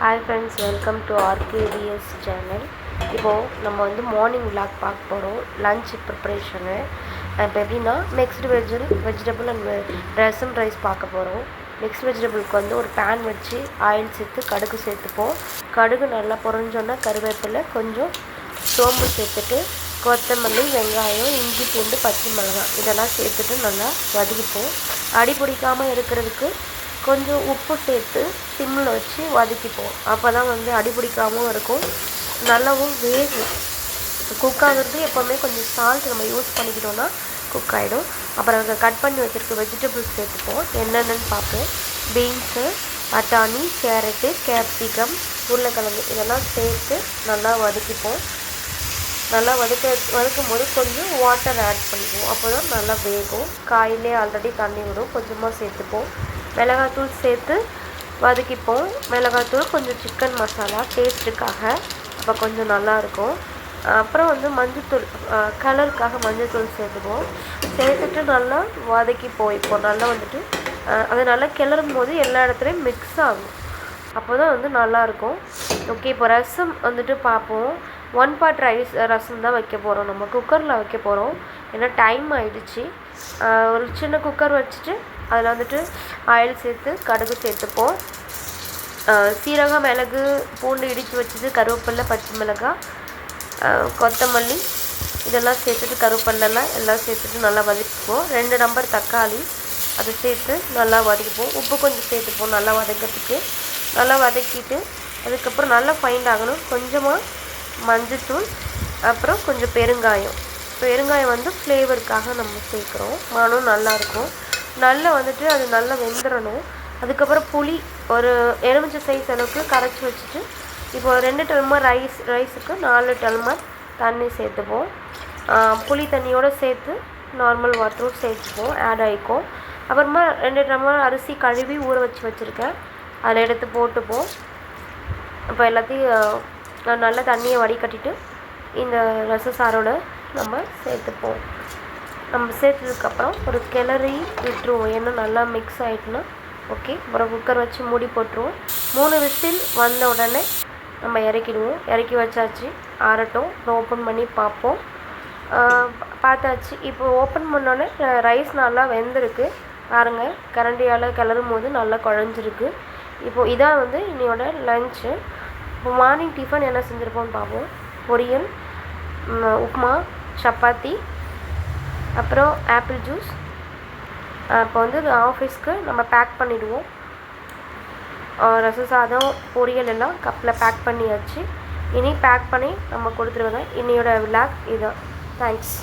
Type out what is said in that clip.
Hi friends welcome to RKDS channel இப்போது நம்ம வந்து மார்னிங் விளாக் பார்க்க போகிறோம் லஞ்ச் ப்ரிப்ரேஷனு இப்போ எப்படின்னா மிக்ஸ்டு வெஜில் வெஜிடபிள் அண்ட் ரசம் ரைஸ் பார்க்க போகிறோம் மிக்ஸ் வெஜிடபிளுக்கு வந்து ஒரு பேன் வச்சு ஆயில் சேர்த்து கடுகு சேர்த்துப்போம். கடுகு நல்லா பொரிஞ்சோன்னா கருவேப்பிலை கொஞ்சம் சோம்பு சேர்த்துட்டு கொத்தமல்லி வெங்காயம் இஞ்சி பூண்டு பச்சை மிளகாய் இதெல்லாம் சேர்த்துட்டு நல்லா வதக்கிப்போம். அடி பிடிக்காமல் இருக்கிறதுக்கு கொஞ்சம் உப்பு சேர்த்து சிம்மில் வச்சு வதக்கிப்போம். அப்போ தான் வந்து அடிபிடிக்காமல் இருக்கும். நல்லாவும் வேகும். குக் ஆகிறது எப்போவுமே கொஞ்சம் சால்ட் நம்ம யூஸ் பண்ணிக்கிட்டோம்னா குக் ஆகிடும் அப்புறம் அங்கே கட் பண்ணி வச்சுருக்க வெஜிடபிள்ஸ் சேர்த்துப்போம். என்னென்னு பார்ப்போம். பீன்ஸு பட்டாணி கேரட்டு கேப்சிகம் உருளைக்கிழங்கு இதெல்லாம் சேர்த்து நல்லா வதக்கிப்போம். நல்லா வதக்க வதக்கும் போது கொஞ்சம் வாட்டர் ஆட் பண்ணிக்குவோம். அப்போ தான் நல்லா வேகும். காயிலே ஆல்ரெடி தண்ணி விடும் கொஞ்சமாக சேர்த்துப்போம். மிளகாத்தூள் சேர்த்து வதக்கிப்போம். மிளகாத்தூள் கொஞ்சம் சிக்கன் மசாலா டேஸ்ட்டுக்காக அப்போ கொஞ்சம் நல்லாயிருக்கும் அப்புறம் வந்து மஞ்சத்தூள் கலருக்காக மஞ்சத்தூள் சேர்த்துப்போம் சேர்த்துட்டு நல்லா வதக்கிப்போம். இப்போ நல்லா வந்துட்டு அதை அது நல்லா கிளறும் போது எல்லா இடத்துலையும் மிக்ஸ் ஆகும். அப்போ தான் வந்து நல்லாயிருக்கும் ஓகே இப்போ ரசம் வந்துட்டு பார்ப்போம். ஒன் பார்ட் ரைஸ் ரசம் தான் வைக்க போகிறோம் நம்ம குக்கரில் வைக்க போகிறோம் ஏன்னா டைம் ஆகிடுச்சு ஒரு சின்ன குக்கர் வச்சுட்டு அதில் வந்துட்டு ஆயில் சேர்த்து கடுகு சேர்த்துப்போம். சீரகம் மிளகு பூண்டு இடித்து வச்சது கருவேப்பிலை பச்சை மிளகாய் கொத்தமல்லி இதெல்லாம் சேர்த்துட்டு கருவேப்பிலெலாம் எல்லாம் சேர்த்துட்டு நல்லா வதக்கிப்போம் ரெண்டு நம்பர் தக்காளி அதை சேர்த்து நல்லா வதக்கிப்போம். உப்பு கொஞ்சம் சேர்த்துப்போம் நல்லா வதக்கிறதுக்கு. நல்லா வதக்கிட்டு அதுக்கப்புறம் நல்லா ஃபைண்ட் ஆகணும். கொஞ்சமாக மஞ்சத்தூள் அப்புறம் கொஞ்சம் பெருங்காயம். பெருங்காயம் வந்து ஃப்ளேவருக்காக நம்ம சேர்க்குறோம். மனம் நல்லாயிருக்கும் நல்லா வந்துட்டு அது நல்லா வெந்துடணும் அதுக்கப்புறம் புளி ஒரு எலுமிச்சை சைஸ் அளவுக்கு கரைச்சி வச்சுட்டு இப்போ ரெண்டு டம்ளர் ரைஸ் ரைஸுக்கு நாலு டம்ளர் தண்ணி சேர்த்துப்போம். புளி தண்ணியோடு சேர்த்து நார்மல் வாட்டரும் சேர்த்துப்போம். ஆட் ஆகிக்கும் அப்புறமா ரெண்டு டம்ளர் அரிசி கழுவி ஊற வச்சு வச்சுருக்கேன். அதில் எடுத்து போட்டுப்போம். இப்போ எல்லாத்தையும் நல்லா தண்ணியை வடிகட்டிட்டு இந்த ரச சாரோட நம்ம சேர்த்துப்போம். நம்ம சேர்த்ததுக்கப்புறம் ஒரு கிளறி விட்டுருவோம். ஏன்னா நல்லா மிக்ஸ் ஆகிட்டுனா ஓகே அப்புறம் குக்கர் வச்சு மூடி போட்டுருவோம். மூணு விசில் வந்த உடனே நம்ம இறக்கிடுவோம். இறக்கி வச்சாச்சு. ஆறட்டும். ஓப்பன் பண்ணி பார்ப்போம். பார்த்தாச்சு. இப்போ ஓப்பன் பண்ணோடனே ரைஸ் நல்லா வெந்திருக்கு. பாருங்க. கரண்டியால் கிளறும் போது நல்லா குழஞ்சிருக்கு. இப்போது இதான் வந்து இன்னையோட லஞ்சு இப்போ மார்னிங் டிஃபன் என்ன செஞ்சுருப்போம்னு பார்ப்போம். பொரியல் உப்புமா சப்பாத்தி அப்புறம் ஆப்பிள் ஜூஸ் இப்போ வந்து ஆஃபீஸ்க்கு நம்ம பேக் பண்ணிவிடுவோம் ரச சாதம் பொரியல் எல்லாம் கப்பில் பேக் பண்ணியாச்சு. இனி பேக் பண்ணி நம்ம கொடுத்துருவேங்க. இன்னையோட விளாக் இதுதான் தேங்க்ஸ்